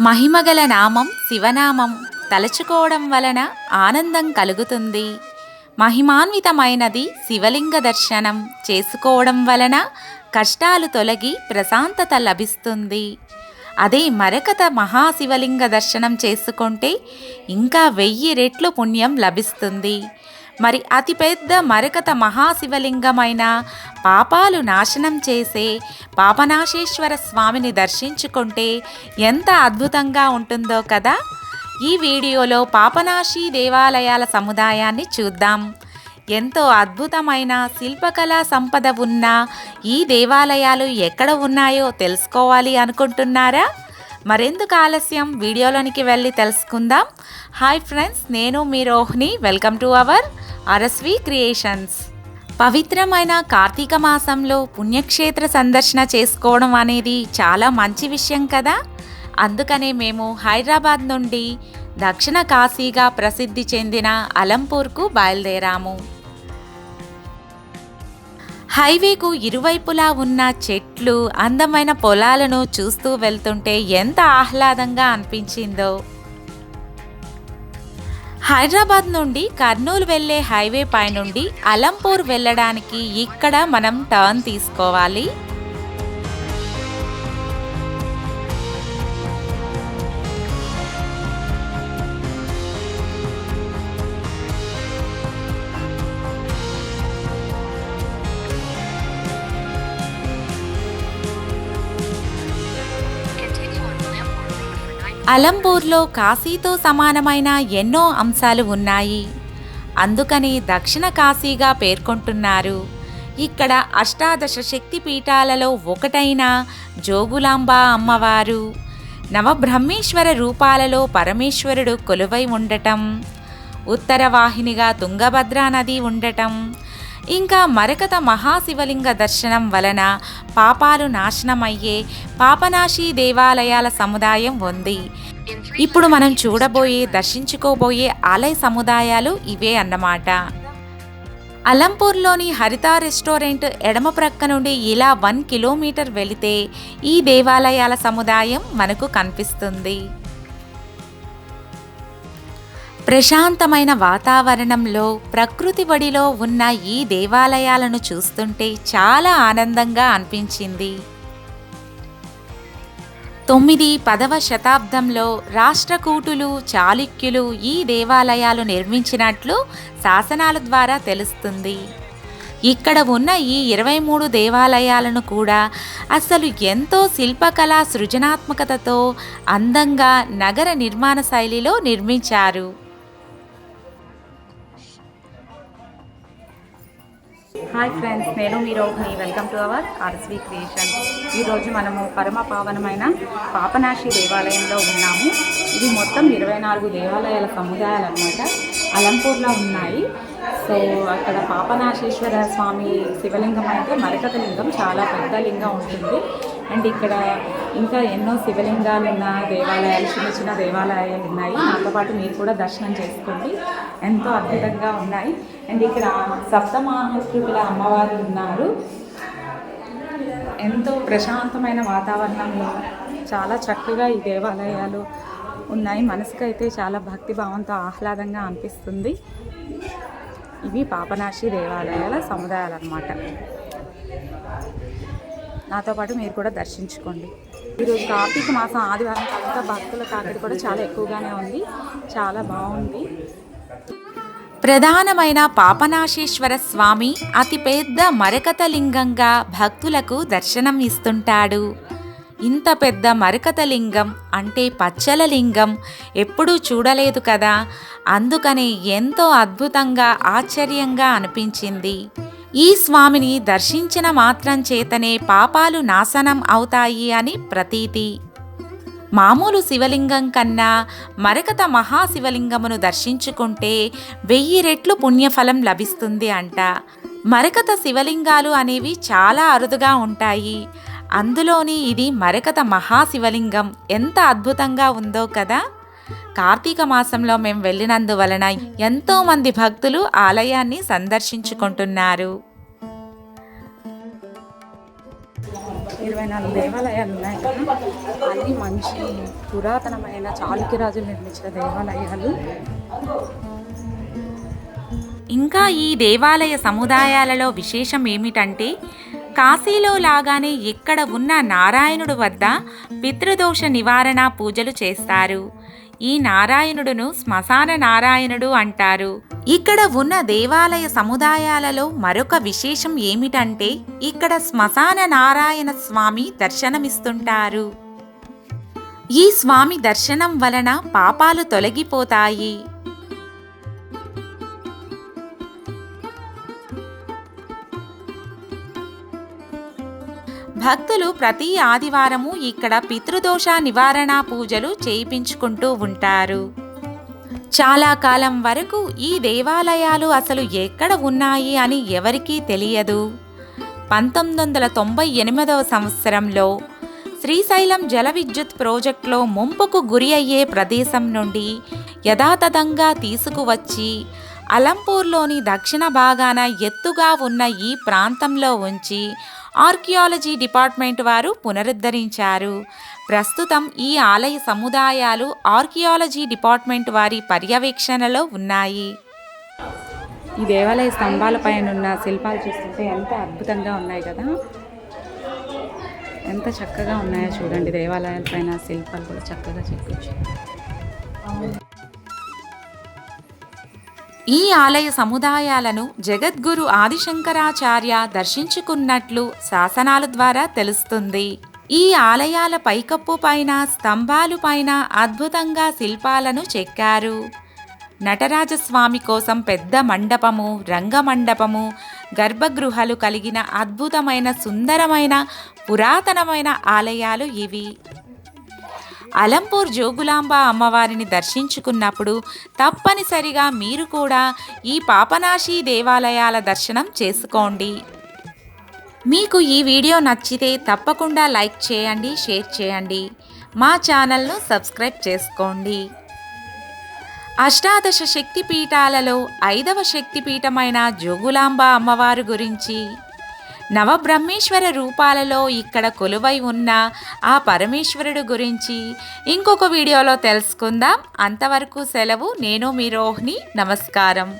మహిమగల నామం శివనామం తలచుకోవడం వలన ఆనందం కలుగుతుంది. మహిమాన్వితమైనది శివలింగ దర్శనం చేసుకోవడం వలన కష్టాలు తొలగి ప్రశాంతత లభిస్తుంది. అదే మరకత మహాశివలింగ దర్శనం చేసుకుంటే ఇంకా వెయ్యి రెట్లు పుణ్యం లభిస్తుంది. మరి అతిపెద్ద మరకత మహాశివలింగమైన పాపాలు నాశనం చేసే పాపనాశేశ్వర స్వామిని దర్శించుకుంటే ఎంత అద్భుతంగా ఉంటుందో కదా? ఈ వీడియోలో పాపనాశి దేవాలయాల సముదాయాన్ని చూద్దాం. ఎంతో అద్భుతమైన శిల్పకళా సంపద ఉన్న ఈ దేవాలయాలు ఎక్కడ ఉన్నాయో తెలుసుకోవాలి అనుకుంటున్నారా? మరెందుకు ఆలస్యం? వీడియోలోనికి వెళ్ళి తెలుసుకుందాం. హాయ్ ఫ్రెండ్స్ నేను మీ Rohini. Welcome to our RSV creations. పవిత్రమైన కార్తీక మాసంలో పుణ్యక్షేత్ర సందర్శన చేసుకోవడం అనేది చాలా మంచి విషయం కదా. అందుకనే మేము హైదరాబాద్ నుండి దక్షిణ కాశీగా ప్రసిద్ధి చెందిన అలంపూర్కు బయలుదేరాము. హైవేకు ఇరువైపులా ఉన్న చెట్లు అందమైన పొలాలను చూస్తూ వెళ్తుంటే ఎంత ఆహ్లాదంగా అనిపించిందో. హైదరాబాద్ నుండి కర్నూలు వెళ్ళే హైవే పై నుండి అలంపూర్ వెళ్ళడానికి ఇక్కడ మనం టర్న్ తీసుకోవాలి. అలంపూర్లో కాశీతో సమానమైన ఎన్నో అంశాలు ఉన్నాయి. అందుకని దక్షిణ కాశీగా పేర్కొంటున్నారు. ఇక్కడ అష్టాదశ శక్తి పీఠాలలో ఒకటైన జోగులాంబ అమ్మవారు. నవబ్రహ్మేశ్వర రూపాలలో పరమేశ్వరుడు కొలువై ఉండటం. ఉత్తరవాహినిగా తుంగభద్రా నది ఉండటం. ఇంకా మరకత మహాశివలింగ దర్శనం వలన పాపాలు నాశనమయ్యే పాపనాశి దేవాలయాల సముదాయం ఉంది. ఇప్పుడు మనం చూడబోయే దర్శించుకోబోయే ఆలయ సముదాయాలు ఇవే అన్నమాట. అలంపూర్లోని హరిత రెస్టారెంట్ ఎడమ ప్రక్క నుండి ఇలా వన్ కిలోమీటర్ వెళితే ఈ దేవాలయాల సముదాయం మనకు కనిపిస్తుంది. ప్రశాంతమైన వాతావరణంలో ప్రకృతి బడిలో ఉన్న ఈ దేవాలయాలను చూస్తుంటే చాలా ఆనందంగా అనిపించింది. తొమ్మిది పదవ శతాబ్దంలో రాష్ట్రకూటులు చాళుక్యులు ఈ దేవాలయాలు నిర్మించినట్లు శాసనాల ద్వారా తెలుస్తుంది. ఇక్కడ ఉన్న ఈ ఇరవై మూడు దేవాలయాలను కూడా అసలు ఎంతో శిల్పకళా సృజనాత్మకతతో అందంగా నగర నిర్మాణ శైలిలో నిర్మించారు. హాయ్ ఫ్రెండ్స్ నేను మీ Rohini. Welcome to our RSV creation. ఈరోజు మనము పరమ పావనమైన పాపనాశి దేవాలయంలో ఉన్నాము. ఇది మొత్తం ఇరవై నాలుగు దేవాలయాల సముదాయాలు అనమాట అలంపూర్లో ఉన్నాయి. సో అక్కడ పాపనాశేశ్వర స్వామి శివలింగం అయితే మరకత లింగం చాలా పెద్ద లింగం ఉంటుంది. అండ్ ఇక్కడ ఇంకా ఎన్నో శివలింగాలు ఉన్న దేవాలయాలు చిన్న చిన్న దేవాలయాలు ఉన్నాయి. నాతో పాటు మీరు కూడా దర్శనం చేసుకోండి. ఎంతో అద్భుతంగా ఉన్నాయి. అండ్ ఇక్కడ సప్తమాహృతుల అమ్మవారు ఉన్నారు. ఎంతో ప్రశాంతమైన వాతావరణంలో చాలా చక్కగా ఈ దేవాలయాలు ఉన్నాయి. మనసుకైతే చాలా భక్తి భావంతో ఆహ్లాదంగా అనిపిస్తుంది. ఇవి పాపనాశి దేవాలయాల సముదాయాలు అన్నమాట నాతో పాటు మీరు కూడా దర్శించుకోండి. ఈరోజు కార్తీక మాసం ఆదివారం తర్వాత భక్తుల తాకిడి కూడా చాలా ఎక్కువగానే ఉంది. చాలా బాగుంది. ప్రధానమైన పాపనాశేశ్వర స్వామి అతిపెద్ద పెద్ద మరకతలింగంగా భక్తులకు దర్శనం ఇస్తుంటాడు. ఇంత పెద్ద మరకతలింగం అంటే పచ్చల లింగం ఎప్పుడూ చూడలేదు కదా? అందుకనే ఎంతో అద్భుతంగా ఆశ్చర్యంగా అనిపించింది. ఈ స్వామిని దర్శించిన మాత్రం చేతనే పాపాలు నాశనం అవుతాయి అని ప్రతీతి. మామూలు శివలింగం కన్నా మరకత మహాశివలింగమును దర్శించుకుంటే వెయ్యి రెట్లు పుణ్యఫలం లభిస్తుంది అంట. మరకత శివలింగాలు అనేవి చాలా అరుదుగా ఉంటాయి. అందులోని ఇది మరకత మహాశివలింగం ఎంత అద్భుతంగా ఉందో కదా. కార్తీక మాసంలో మేము వెళ్ళినందువలన ఎంతోమంది భక్తులు ఆలయాన్ని సందర్శించుకుంటున్నారు. ఇరవై నాలుగు దేవాలయాలు ఉన్నాయి కదా. ఇది మంచి పురాతనమైన చాళుక్యరాజులు నిర్మించిన దేవాలయాలు. ఇంకా ఈ దేవాలయ సముదాయాలలో విశేషం ఏమిటంటే కాశీలో లాగానే ఇక్కడ ఉన్న నారాయణుడు వద్ద పితృదోష నివారణ పూజలు చేస్తారు. ఈ నారాయణుడును శ్మశాన నారాయణుడు అంటారు. ఇక్కడ ఉన్న దేవాలయ సముదాయాలలో మరొక విశేషం ఏమిటంటే ఇక్కడ శ్మశాన నారాయణ స్వామి దర్శనమిస్తుంటారు. ఈ స్వామి దర్శనం వలన పాపాలు తొలగిపోతాయి. భక్తులు ప్రతి ఆదివారము ఇక్కడ పితృదోష నివారణ పూజలు చేయించుకుంటూ ఉంటారు. చాలా కాలం వరకు ఈ దేవాలయాలు అసలు ఎక్కడ ఉన్నాయి అని ఎవరికీ తెలియదు. పంతొమ్మిది వందల తొంభై ఎనిమిదవ సంవత్సరంలో శ్రీశైలం జల విద్యుత్ ప్రాజెక్టులో ముంపుకు గురి అయ్యే ప్రదేశం నుండి యథాతథంగా తీసుకువచ్చి అలంపూర్లోని దక్షిణ భాగాన ఎత్తుగా ఉన్న ఈ ప్రాంతంలో ఉంచి ఆర్కియాలజీ డిపార్ట్మెంట్ వారు పునరుద్ధరించారు. ప్రస్తుతం ఈ ఆలయ సముదాయాలు ఆర్కియాలజీ డిపార్ట్మెంట్ వారి పర్యవేక్షణలో ఉన్నాయి. ఈ దేవాలయ స్తంభాల పైన ఉన్న శిల్పాలు చూస్తుంటే ఎంత అద్భుతంగా ఉన్నాయి కదా. ఎంత చక్కగా ఉన్నాయో చూడండి దేవాలయాల పైన శిల్పాలు కూడా చక్కగా చెక్కొచ్చు ఈ ఆలయ సముదాయాలను జగద్గురు ఆదిశంకరాచార్య దర్శించుకున్నట్లు శాసనాల ద్వారా తెలుస్తుంది. ఈ ఆలయాల పైకప్పు పైన స్తంభాలు పైన అద్భుతంగా శిల్పాలను చెక్కారు. నటరాజస్వామి కోసం పెద్ద మండపము రంగమండపము గర్భగృహాలు కలిగిన అద్భుతమైన సుందరమైన పురాతనమైన ఆలయాలు ఇవి. అలంపూర్ జోగులాంబ అమ్మవారిని దర్శించుకున్నప్పుడు తప్పనిసరిగా మీరు కూడా ఈ పాపనాశి దేవాలయాల దర్శనం చేసుకోండి. మీకు ఈ వీడియో నచ్చితే తప్పకుండా లైక్ చేయండి షేర్ చేయండి. మా ఛానల్ను సబ్స్క్రైబ్ చేసుకోండి. అష్టాదశ శక్తి పీఠాలలో ఐదవ శక్తి పీఠమైన జోగులాంబ అమ్మవారు గురించి నవబ్రహ్మేశ్వర రూపాలలో ఇక్కడ కొలువై ఉన్న ఆ పరమేశ్వరుడు గురించి ఇంకొక వీడియోలో తెలుసుకుందాం. అంతవరకు సెలవు. నేను మీ రోహిణి. నమస్కారం.